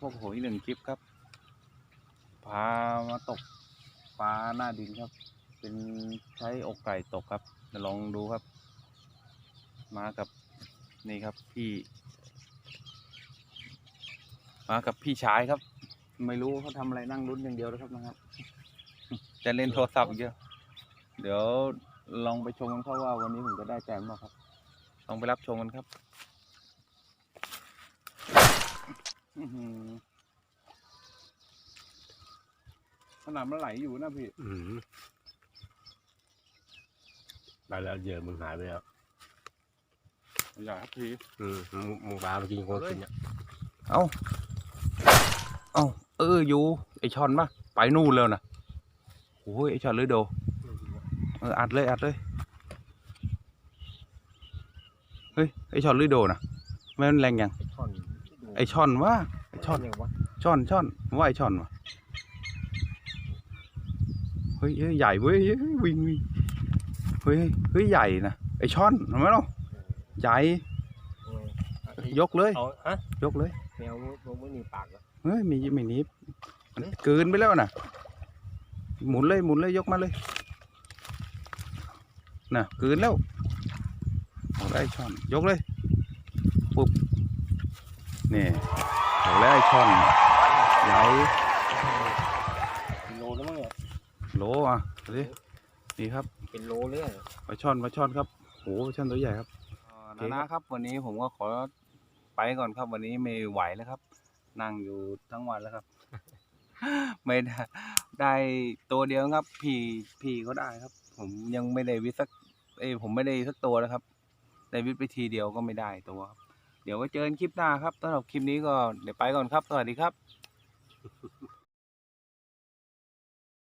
พวกผมอีกหนึ่งคลิปครับ พามาตกปลาหน้าดินครับ เป็นใช้อกไก่ตกครับลองดูครับ มากับนี่ครับพี่ มากับพี่ชายครับ ไม่รู้เขาทำอะไรนั่งลุ้นอย่างเดียวนะครับนะครับ จะเล่นโทรศัพท์เยอะเดี๋ยวลองไปชมกันครับว่าวันนี้ผมจะได้แต้มหรือเปล่าครับ ลองไปรับชมกันครับ อื้อหือ ขนาดมันไหลอยู่นะพี่อืมไปแล้วเหยื่อมึงหายไปแล้วใหญ่ครับพี่อืมมึงมึงปลาเมื่อกี้คนกินเนี่ยเอาเอาเอออยู่ไอช่อนปะไปนู่นแล้วนะโอ้ยไอช่อนเลยโดเอออัดเลยอัดเลยเฮ้ยไอช่อนเลยโดนะแม่นแรงยังไอ้ช่อนไอช่อนว่าไอช่อนเนี่ยวะช่อนช่อนว่าไอช่อนวะเฮ้ยเฮ้ยใหญ่เว้ยเฮ้ยวิ่งวิ่งเฮ้ยเฮ้ยใหญ่นะไอช่อนเห็นไหมล่ะใหญ่เออยกเลยเอาฮะยกเลยแมวมึงไม่มีปากเหรอเฮ้ยมีไม่นิบมันเกินไปแล้วนะหมุนเลยหมุนเลยยกมาเลยน่ะเกินแล้วเอาได้ช่อนยกเลยปุ๊บ นี่เอาแล้วไอ้ช่อนใหญ่เป็นโลแล้วมั้งเนี่ยโหลอะดูดินี่ครับเป็นโลเลยอะปลาช่อนปลาช่อนครับโหปลาช่อนตัวใหญ่ครับนานะครับ วันนี้ผมก็ขอไปก่อนครับ วันนี้ไม่ไหวแล้วครับ นั่งอยู่ทั้งวันแล้วครับ ไม่ได้ได้ตัวเดียวครับ พี่พี่เขาได้ครับ ผมยังไม่ได้วิทย์สัก เอ้ยผมไม่ได้สักตัวนะครับ ได้วิทย์ไปทีเดียวก็ไม่ได้ตัวครับ เดี๋ยวไว้เจอกันคลิปหน้าครับสำหรับคลิปนี้ก็เดี๋ยวไปก่อนครับ สวัสดีครับ